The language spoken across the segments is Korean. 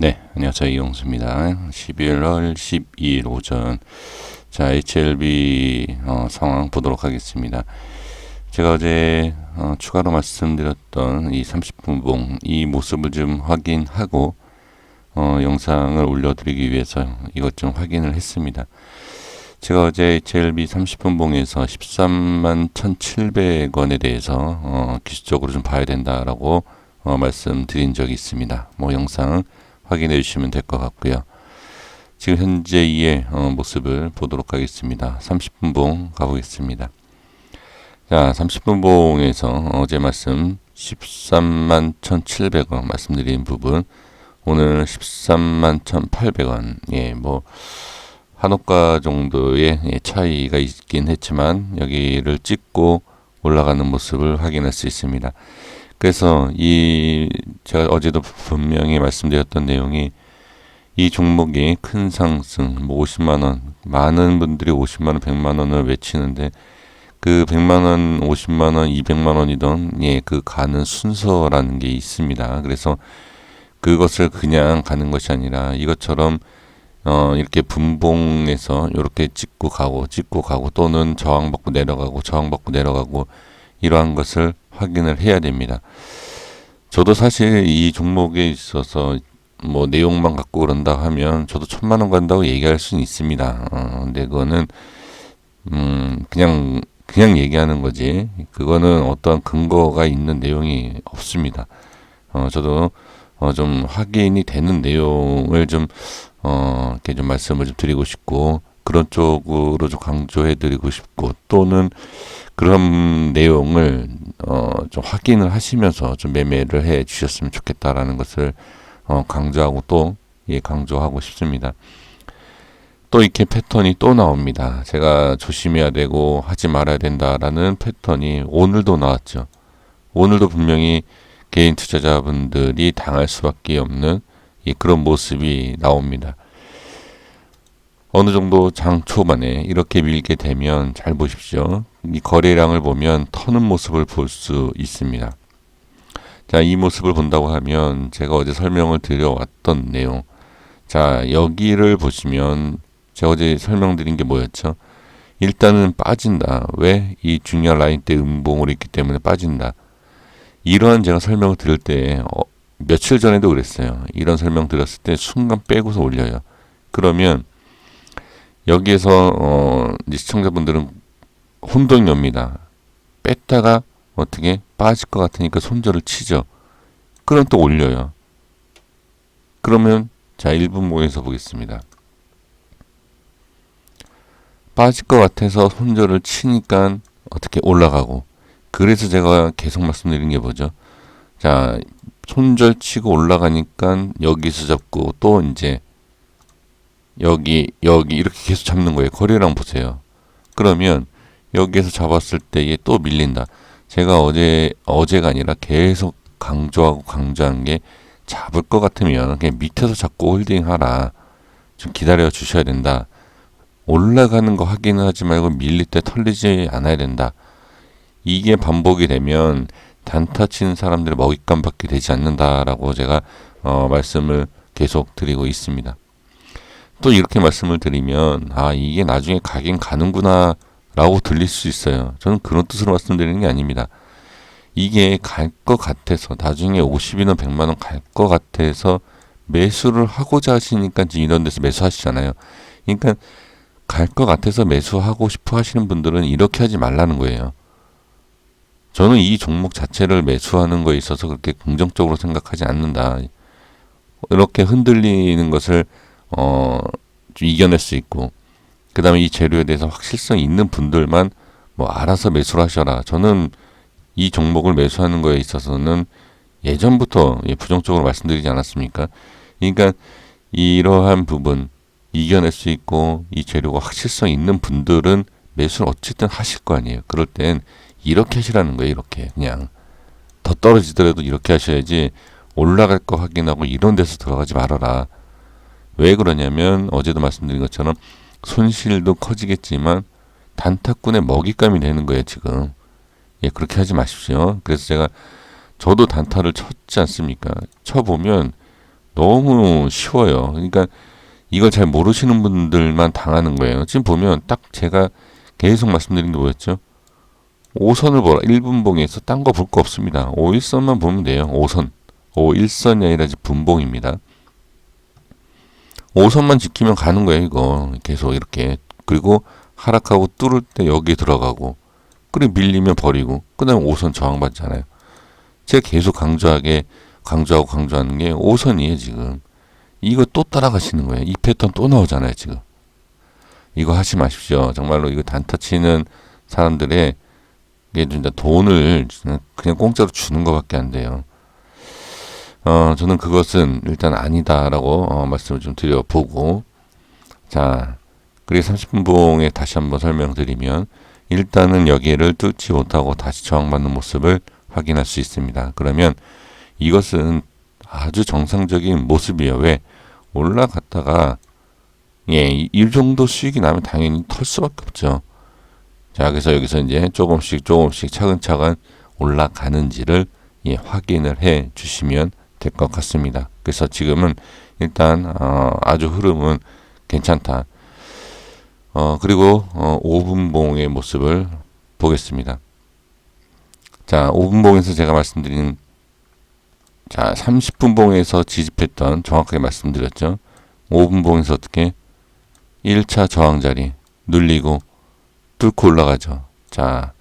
네, 안녕하세요. 이용수입니다. 11월 12일 오전. 자, HLB 어, 상황 보도록 하겠습니다. 제가 어제 어, 추가로 말씀드렸던 이 30분 봉, 이 모습을 좀 확인하고 어, 영상을 올려드리기 위해서 이것 좀 확인을 했습니다. 제가 어제 HLB 30분 봉에서 13만 1,700원에 대해서 어, 기술적으로 좀 봐야 된다라고 어, 말씀드린 적이 있습니다. 뭐 영상 확인해 주시면 될 것 같고요. 지금 현재 이의 어, 모습을 보도록 하겠습니다. 30분 봉 가보겠습니다. 자, 30분 봉에서 어제 말씀 13만 1,700원 말씀드린 부분 오늘 13만 1,800원 예, 뭐 한옥가 정도의 예, 차이가 있긴 했지만 여기를 찍고 올라가는 모습을 확인할 수 있습니다. 그래서 이 제가 어제도 분명히 말씀드렸던 내용이 이 종목이 큰 상승, 뭐 50만 원, 많은 분들이 50만 원, 100만 원을 외치는데 그 100만 원, 50만 원, 200만 원이던 예, 그 가는 순서라는 게 있습니다. 그래서 그것을 그냥 가는 것이 아니라 이것처럼 어, 이렇게 분봉해서 이렇게 찍고 가고 찍고 가고 또는 저항받고 내려가고 저항받고 내려가고 이러한 것을 확인을 해야 됩니다. 저도 사실 이 종목에 있어서 뭐 내용만 갖고 그런다 하면 저도 천만 원 간다고 얘기할 수는 있습니다. 어, 근데 그거는 음 그냥 그냥 얘기하는 거지. 그거는 어떠한 근거가 있는 내용이 없습니다. 어 저도 어, 좀 확인이 되는 내용을 좀 어, 이렇게 좀 말씀을 좀 드리고 싶고 그런 쪽으로 좀 강조해 드리고 싶고 또는 그런 내용을 어, 좀 확인을 하시면서 좀 매매를 해 주셨으면 좋겠다라는 것을 어, 강조하고 또 예, 강조하고 싶습니다. 또 이렇게 패턴이 또 나옵니다. 제가 조심해야 되고 하지 말아야 된다라는 패턴이 오늘도 나왔죠. 오늘도 분명히 개인 투자자분들이 당할 수밖에 없는 이 그런 모습이 나옵니다. 어느 정도 장 초반에 이렇게 밀게 되면 잘 보십시오. 이 거래량을 보면 터는 모습을 볼 수 있습니다. 자, 이 모습을 본다고 하면 제가 어제 설명을 드려왔던 내용. 자, 여기를 보시면 제가 어제 설명드린 게 뭐였죠? 일단은 빠진다. 왜? 이 중요한 라인 때 음봉으로 있기 때문에 빠진다. 이러한 제가 설명을 드릴 때 어, 며칠 전에도 그랬어요. 이런 설명 드렸을 때 순간 빼고서 올려요. 그러면 여기에서 어, 시청자분들은 혼동이 옵니다. 뺐다가 어떻게 빠질 것 같으니까 손절을 치죠. 그럼 또 올려요. 그러면 자 1분 모에서 보겠습니다. 빠질 것 같아서 손절을 치니까 어떻게 올라가고 그래서 제가 계속 말씀드린 게 뭐죠? 자 손절 치고 올라가니까 여기서 잡고 또 이제 여기 여기 이렇게 계속 잡는 거예요. 거래량 보세요. 그러면 여기에서 잡았을 때에 또 밀린다. 제가 어제 어제가 아니라 계속 강조하고 강조한 게 잡을 것 같으면 그냥 밑에서 잡고 홀딩하라. 좀 기다려 주셔야 된다. 올라가는 거 확인하지 말고 밀릴 때 털리지 않아야 된다. 이게 반복이 되면 단타 치는 사람들의 먹잇감 받게 되지 않는다라고 제가 어, 말씀을 계속 드리고 있습니다. 또 이렇게 말씀을 드리면 아 이게 나중에 가긴 가는구나 라고 들릴 수 있어요. 저는 그런 뜻으로 말씀드리는 게 아닙니다. 이게 갈 것 같아서 나중에 50이나 100만 원 갈 것 같아서 매수를 하고자 하시니까 이런 데서 매수하시잖아요. 그러니까 갈 것 같아서 매수하고 싶어 하시는 분들은 이렇게 하지 말라는 거예요. 저는 이 종목 자체를 매수하는 거에 있어서 그렇게 긍정적으로 생각하지 않는다. 이렇게 흔들리는 것을 어, 좀 이겨낼 수 있고, 그 다음에 이 재료에 대해서 확실성 있는 분들만 뭐 알아서 매수를 하셔라. 저는 이 종목을 매수하는 거에 있어서는 예전부터 예, 부정적으로 말씀드리지 않았습니까? 그러니까 이러한 부분 이겨낼 수 있고 이 재료가 확실성 있는 분들은 매수를 어쨌든 하실 거 아니에요. 그럴 땐 이렇게 하시라는 거예요. 이렇게 그냥 더 떨어지더라도 이렇게 하셔야지 올라갈 거 확인하고 이런 데서 들어가지 말아라. 왜 그러냐면 어제도 말씀드린 것처럼 손실도 커지겠지만 단타꾼의 먹잇감이 되는 거예요 지금. 예 그렇게 하지 마십시오. 그래서 제가 저도 단타를 쳤지 않습니까? 쳐보면 너무 쉬워요. 그러니까 이걸 잘 모르시는 분들만 당하는 거예요. 지금 보면 딱 제가 계속 말씀드린 게 뭐였죠? 5선을 보라. 1분봉에서 딴 거 볼 거 없습니다. 5일선만 보면 돼요. 5선. 5일선이 아니라 분봉입니다. 5선만 지키면 가는 거예요, 이거. 계속 이렇게. 그리고 하락하고 뚫을 때 여기 들어가고, 그리고 밀리면 버리고, 그 다음에 5선 저항받잖아요. 제가 계속 강조하게, 강조하고 강조하는 게 5선이에요, 지금. 이거 또 따라가시는 거예요. 이 패턴 또 나오잖아요, 지금. 이거 하지 마십시오. 정말로 이거 단타 치는 사람들의 이게 진짜 돈을 그냥 공짜로 주는 것밖에 안 돼요. 어, 저는 그것은 일단 아니다라고 어, 말씀을 좀 드려보고 자, 그리고 30분 봉에 다시 한번 설명드리면 일단은 여기를 뚫지 못하고 다시 저항받는 모습을 확인할 수 있습니다. 그러면 이것은 아주 정상적인 모습이에요. 왜? 올라갔다가 예, 이- 이 정도 수익이 나면 당연히 털 수밖에 없죠. 자, 그래서 여기서 이제 조금씩 조금씩 차근차근 올라가는지를 예, 확인을 해 주시면 될 것 같습니다. 그래서 지금은 일단 어, 아주 흐름은 괜찮다. 어, 그리고 어, 5분봉의 모습을 보겠습니다. 자, 5분봉에서 제가 말씀드린 자, 30분봉에서 지집했던 정확하게 말씀드렸죠. 5분봉에서 어떻게 1차 저항 자리 눌리고 뚫고 올라가죠. 자,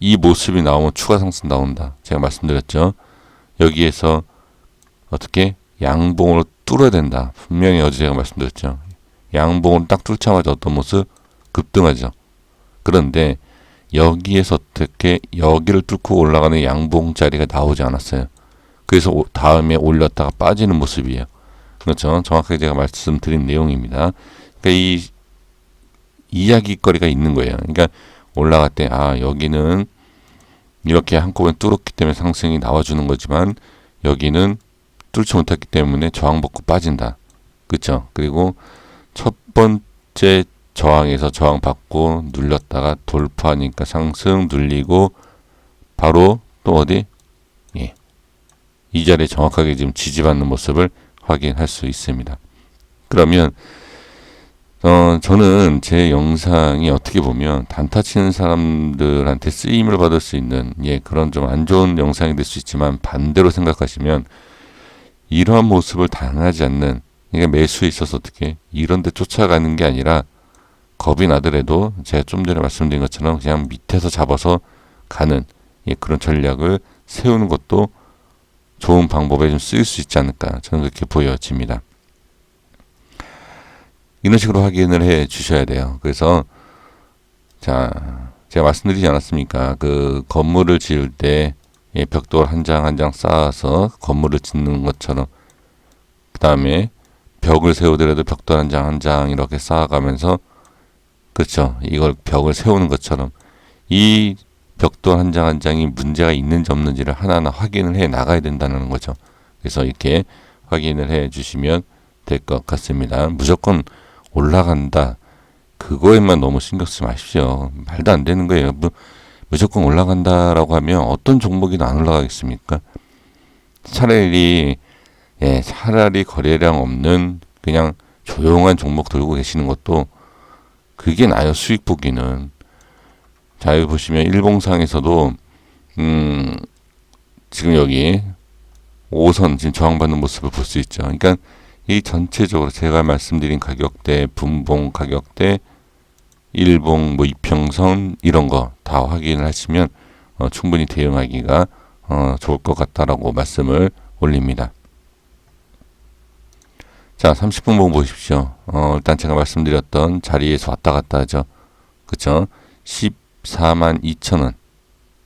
이 모습이 나오면 추가 상승 나온다. 제가 말씀드렸죠. 여기에서 어떻게 양봉으로 뚫어야 된다. 분명히 어제 제가 말씀드렸죠. 양봉으로 딱 뚫자마자 어떤 모습 급등하죠. 그런데 여기에서 어떻게 여기를 뚫고 올라가는 양봉 자리가 나오지 않았어요. 그래서 오- 다음에 올렸다가 빠지는 모습이에요. 그렇죠. 정확하게 제가 말씀드린 내용입니다. 그러니까 이 이야기거리가 있는 거예요. 그러니까 올라갈 때, 아, 여기는 이렇게 한꺼번에 뚫었기 때문에 상승이 나와주는 거지만, 여기는 뚫지 못했기 때문에 저항 받고 빠진다. 그쵸? 그리고 첫 번째 저항에서 저항 받고 눌렸다가 돌파하니까 상승 눌리고, 바로 또 어디? 예. 이 자리에 정확하게 지금 지지받는 모습을 확인할 수 있습니다. 그러면 어, 저는 제 영상이 어떻게 보면 단타 치는 사람들한테 쓰임을 받을 수 있는, 예, 그런 좀 안 좋은 영상이 될 수 있지만 반대로 생각하시면 이러한 모습을 당하지 않는, 그러니까 매수에 있어서 어떻게 이런 데 쫓아가는 게 아니라 겁이 나더라도 제가 좀 전에 말씀드린 것처럼 그냥 밑에서 잡아서 가는, 예, 그런 전략을 세우는 것도 좋은 방법에 좀 쓰일 수 있지 않을까. 저는 그렇게 보여집니다. 이런 식으로 확인을 해 주셔야 돼요. 그래서 자 제가 말씀드리지 않았습니까? 그 건물을 지을 때 예, 벽돌 한 장 한 장 쌓아서 건물을 짓는 것처럼 그 다음에 벽을 세우더라도 벽돌 한 장 한 장 이렇게 쌓아가면서 그렇죠. 이걸 벽을 세우는 것처럼 이 벽돌 한 장 한 장이 문제가 있는지 없는지를 하나하나 확인을 해 나가야 된다는 거죠. 그래서 이렇게 확인을 해 주시면 될 것 같습니다. 무조건 올라간다. 그거에만 너무 신경 쓰지 마십시오. 말도 안 되는 거예요. 무, 무조건 올라간다라고 하면 어떤 종목이나 안 올라가겠습니까? 차라리, 예, 차라리 거래량 없는 그냥 조용한 종목 들고 계시는 것도 그게 나요. 수익 보기는. 자, 여기 보시면 일봉상에서도, 음, 지금 여기 5선 지금 저항받는 모습을 볼 수 있죠. 그러니까 이 전체적으로 제가 말씀드린 가격대, 분봉 가격대, 일봉, 뭐 이평선 이런 거 다 확인을 하시면 어, 충분히 대응하기가 어, 좋을 것 같다라고 말씀을 올립니다. 자, 30분 봉 보십시오. 어, 일단 제가 말씀드렸던 자리에서 왔다 갔다 하죠. 그쵸? 14만 2천 원.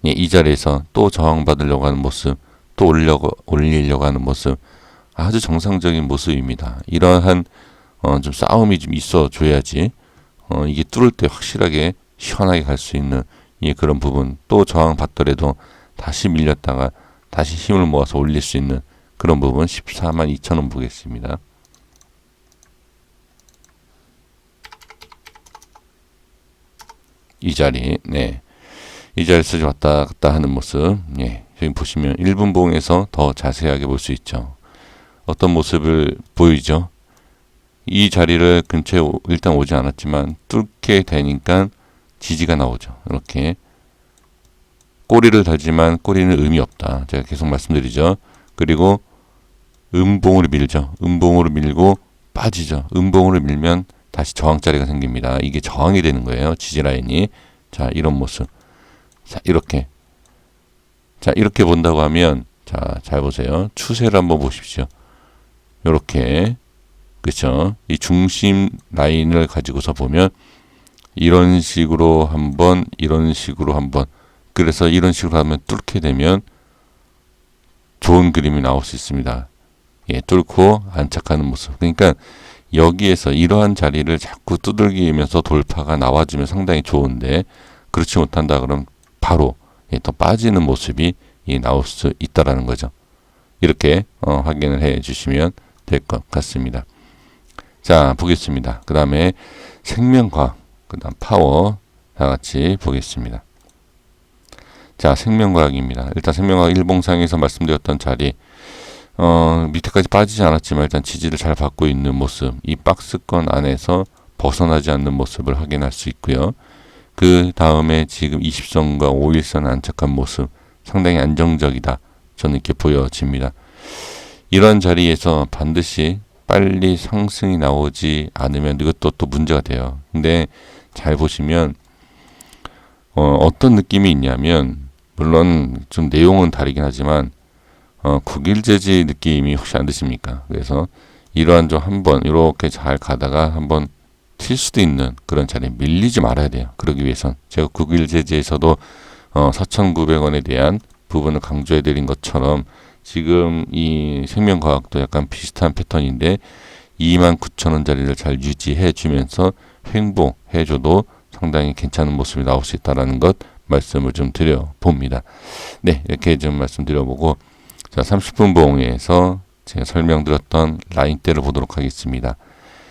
예, 이 자리에서 또 저항받으려고 하는 모습, 또 올려고, 올리려고 하는 모습, 아주 정상적인 모습입니다. 이러한 어, 좀 싸움이 좀 있어 줘야지 어, 이게 뚫을 때 확실하게 시원하게 갈 수 있는 예, 그런 부분 또 저항 받더라도 다시 밀렸다가 다시 힘을 모아서 올릴 수 있는 그런 부분 14만 2천 원 보겠습니다. 이 자리, 네. 이 자리에서 왔다 갔다 하는 모습, 예. 여기 보시면 1분 봉에서 더 자세하게 볼 수 있죠. 어떤 모습을 보이죠? 이 자리를 근처에 오- 일단 오지 않았지만 뚫게 되니까 지지가 나오죠. 이렇게 꼬리를 달지만 꼬리는 의미 없다. 제가 계속 말씀드리죠. 그리고 음봉으로 밀죠. 음봉으로 밀고 빠지죠. 음봉으로 밀면 다시 저항 자리가 생깁니다. 이게 저항이 되는 거예요. 지지 라인이. 자, 이런 모습. 자, 이렇게. 자, 이렇게 본다고 하면 자, 잘 보세요. 추세를 한번 보십시오. 요렇게. 그렇죠? 이 중심 라인을 가지고서 보면 이런 식으로 한번 이런 식으로 한번 그래서 이런 식으로 하면 뚫게 되면 좋은 그림이 나올 수 있습니다. 예, 뚫고 안착하는 모습. 그러니까 여기에서 이러한 자리를 자꾸 두들기면서 돌파가 나와주면 상당히 좋은데 그렇지 못한다 그러면 바로 예, 더 빠지는 모습이 예, 나올 수 있다라는 거죠. 이렇게 어, 확인을 해 주시면 될 것 같습니다. 자, 보겠습니다. 그 다음에 생명과학, 그 다음 파워 다 같이 보겠습니다. 자, 생명과학입니다. 일단 생명과학 일봉상에서 말씀드렸던 자리, 어, 밑에까지 빠지지 않았지만 일단 지지를 잘 받고 있는 모습, 이 박스권 안에서 벗어나지 않는 모습을 확인할 수 있고요. 그 다음에 지금 20선과 5일선 안착한 모습, 상당히 안정적이다. 저는 이렇게 보여집니다. 이런 자리에서 반드시 빨리 상승이 나오지 않으면 이것도 또 문제가 돼요. 근데 잘 보시면 어, 어떤 느낌이 있냐면 물론 좀 내용은 다르긴 하지만 어, 국일제지 느낌이 혹시 안 드십니까? 그래서 이러한 좀 한번 이렇게 잘 가다가 한번 튈 수도 있는 그런 자리에 밀리지 말아야 돼요. 그러기 위해선 제가 국일제지에서도 어, 4,900원에 대한 부분을 강조해 드린 것처럼 지금 이 생명과학도 약간 비슷한 패턴인데 29,000원짜리를 잘 유지해 주면서 횡보해 줘도 상당히 괜찮은 모습이 나올 수 있다라는 것 말씀을 좀 드려 봅니다. 네, 이렇게 좀 말씀드려보고 자, 30분 봉에서 제가 설명드렸던 라인대를 보도록 하겠습니다.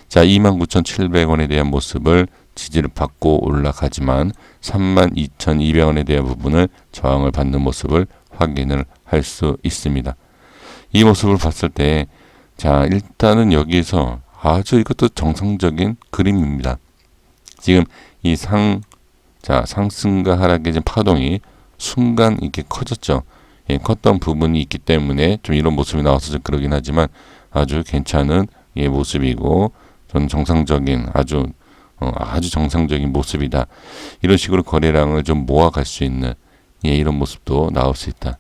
자, 29,700원에 대한 모습을 지지를 받고 올라가지만 32,200원에 대한 부분을 저항을 받는 모습을 확인을 할 수 있습니다. 이 모습을 봤을 때, 자, 일단은 여기에서 아주 이것도 정상적인 그림입니다. 지금 이 상, 자, 상승과 하락의 파동이 순간 이렇게 커졌죠. 예, 컸던 부분이 있기 때문에 좀 이런 모습이 나와서 좀 그러긴 하지만 아주 괜찮은 예, 모습이고, 전 정상적인 아주 어, 아주 정상적인 모습이다. 이런 식으로 거래량을 좀 모아갈 수 있는 예, 이런 모습도 나올 수 있다.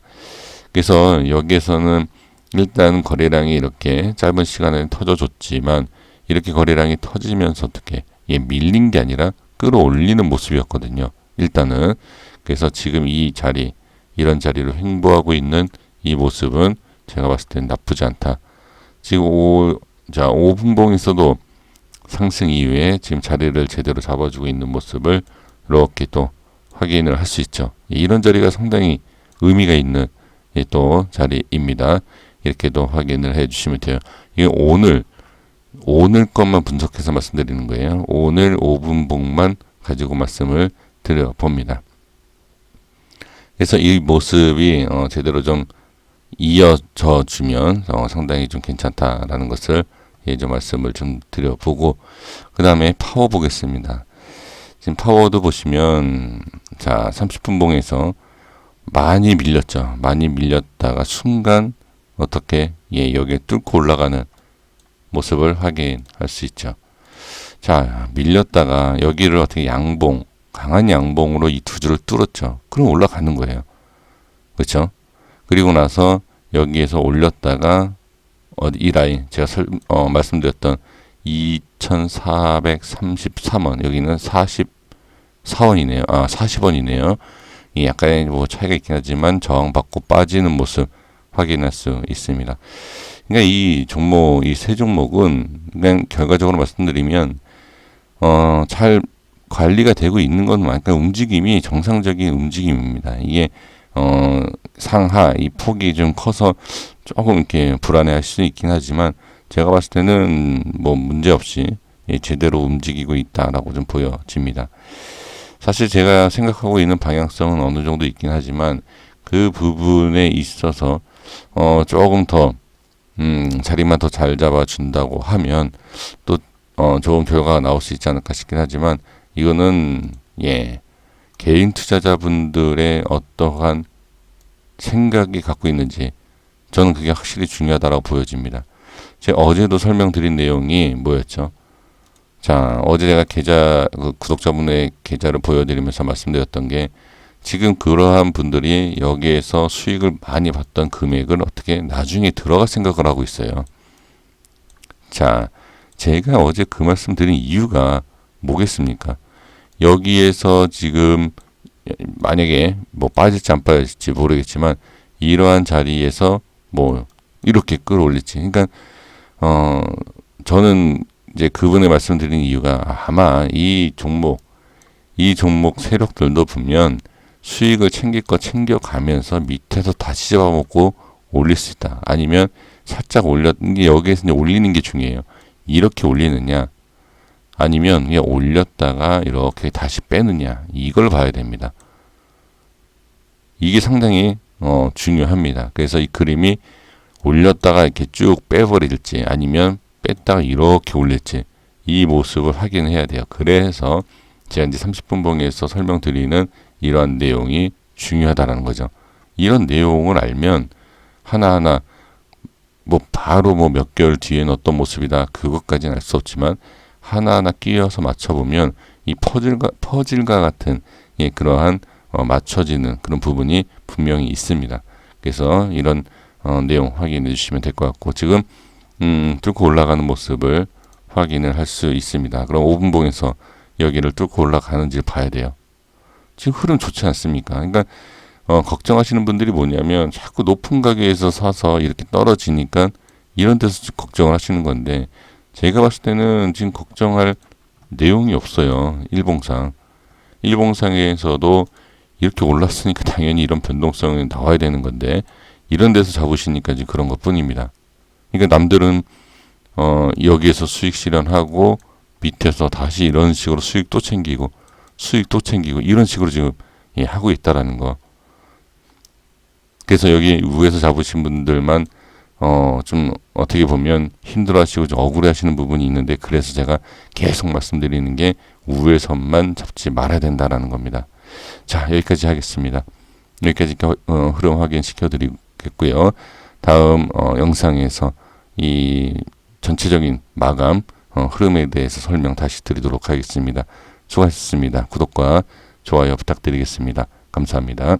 그래서 여기에서는 일단 거래량이 이렇게 짧은 시간에 터져줬지만 이렇게 거래량이 터지면서 어떻게 예, 밀린 게 아니라 끌어올리는 모습이었거든요. 일단은 그래서 지금 이 자리 이런 자리를 횡보하고 있는 이 모습은 제가 봤을 땐 나쁘지 않다. 지금 오, 자 5분봉에서도 상승 이후에 지금 자리를 제대로 잡아주고 있는 모습을 이렇게 또 확인을 할 수 있죠. 이런 자리가 상당히 의미가 있는 예, 또 자리입니다. 이렇게도 확인을 해 주시면 돼요. 이게 오늘 오늘 것만 분석해서 말씀드리는 거예요. 오늘 5분봉만 가지고 말씀을 드려 봅니다. 그래서 이 모습이 어, 제대로 좀 이어져 주면 어, 상당히 좀 괜찮다라는 것을 예, 좀 말씀을 좀 드려보고 그 다음에 파워 보겠습니다. 지금 파워도 보시면 자 30분 봉에서 많이 밀렸죠. 많이 밀렸다가 순간 어떻게 예 여기에 뚫고 올라가는 모습을 확인할 수 있죠. 자 밀렸다가 여기를 어떻게 양봉 강한 양봉으로 이 두 줄을 뚫었죠. 그럼 올라가는 거예요. 그렇죠? 그리고 나서 여기에서 올렸다가 이 라인 제가 설, 어, 말씀드렸던 2,433원 여기는 44원이네요. 아 40원이네요. 이 약간의 뭐 차이가 있긴 하지만 저항받고 빠지는 모습 확인할 수 있습니다. 그러니까 이 종목 이 세 종목은 그냥 결과적으로 말씀드리면 어 잘 관리가 되고 있는 건 그러니까 움직임이 정상적인 움직임입니다. 이게 어 상하 이 폭이 좀 커서 조금 이렇게 불안해할 수 있긴 하지만 제가 봤을 때는 뭐 문제 없이 예, 제대로 움직이고 있다라고 좀 보여집니다. 사실 제가 생각하고 있는 방향성은 어느 정도 있긴 하지만 그 부분에 있어서 어 조금 더 음, 자리만 더 잘 잡아준다고 하면 또 어, 좋은 결과가 나올 수 있지 않을까 싶긴 하지만 이거는 예 개인 투자자분들의 어떠한 생각이 갖고 있는지 저는 그게 확실히 중요하다라고 보여집니다. 제가 어제도 설명드린 내용이 뭐였죠? 자, 어제 제가 계좌, 그 구독자분의 계좌를 보여드리면서 말씀드렸던 게 지금 그러한 분들이 여기에서 수익을 많이 봤던 금액을 어떻게 나중에 들어갈 생각을 하고 있어요. 자, 제가 어제 그 말씀 드린 이유가 뭐겠습니까? 여기에서 지금 만약에 뭐 빠질지 안 빠질지 모르겠지만 이러한 자리에서 뭐 이렇게 끌어올릴지. 그러니까 어 저는 이제 그분의 말씀드린 이유가 아마 이 종목 이 종목 세력들도 보면 수익을 챙길 거 챙겨가면서 밑에서 다시 잡아먹고 올릴 수 있다. 아니면 살짝 올렸 게 여기에서 이제 올리는 게 중요해요. 이렇게 올리느냐 아니면 그냥 올렸다가 이렇게 다시 빼느냐 이걸 봐야 됩니다. 이게 상당히 어, 중요합니다. 그래서 이 그림이 올렸다가 이렇게 쭉 빼버릴지 아니면 뺐다가 이렇게 올릴지 이 모습을 확인해야 돼요. 그래서 제가 이제 30분 봉에서 설명드리는 이러한 내용이 중요하다라는 거죠. 이런 내용을 알면 하나하나 뭐 바로 뭐 몇 개월 뒤에는 어떤 모습이다 그것까지는 알 수 없지만 하나하나 끼워서 맞춰보면 이 퍼즐과 퍼즐과 같은 예, 그러한 어, 맞춰지는 그런 부분이 분명히 있습니다. 그래서 이런 어, 내용 확인해 주시면 될 것 같고 지금 음, 뚫고 올라가는 모습을 확인을 할 수 있습니다. 그럼 5분봉에서 여기를 뚫고 올라가는지 봐야 돼요. 지금 흐름 좋지 않습니까? 그러니까 어, 걱정하시는 분들이 뭐냐면 자꾸 높은 가격에서 사서 이렇게 떨어지니까 이런 데서 걱정을 하시는 건데 제가 봤을 때는 지금 걱정할 내용이 없어요. 일봉상. 일봉상에서도 이렇게 올랐으니까 당연히 이런 변동성이 나와야 되는 건데 이런 데서 잡으시니까 지금 그런 것 뿐입니다. 그러니까 남들은 어 여기에서 수익 실현하고 밑에서 다시 이런 식으로 수익 또 챙기고 수익 또 챙기고 이런 식으로 지금 예, 하고 있다라는 거. 그래서 여기 위에서 잡으신 분들만 어 좀 어떻게 보면 힘들어하시고 좀 억울해하시는 부분이 있는데 그래서 제가 계속 말씀드리는 게 우에선만 잡지 말아야 된다라는 겁니다. 자 여기까지 하겠습니다. 여기까지 어, 흐름 확인 시켜드리겠고요. 다음 어, 영상에서 이 전체적인 마감 어, 흐름에 대해서 설명 다시 드리도록 하겠습니다. 수고하셨습니다. 구독과 좋아요 부탁드리겠습니다. 감사합니다.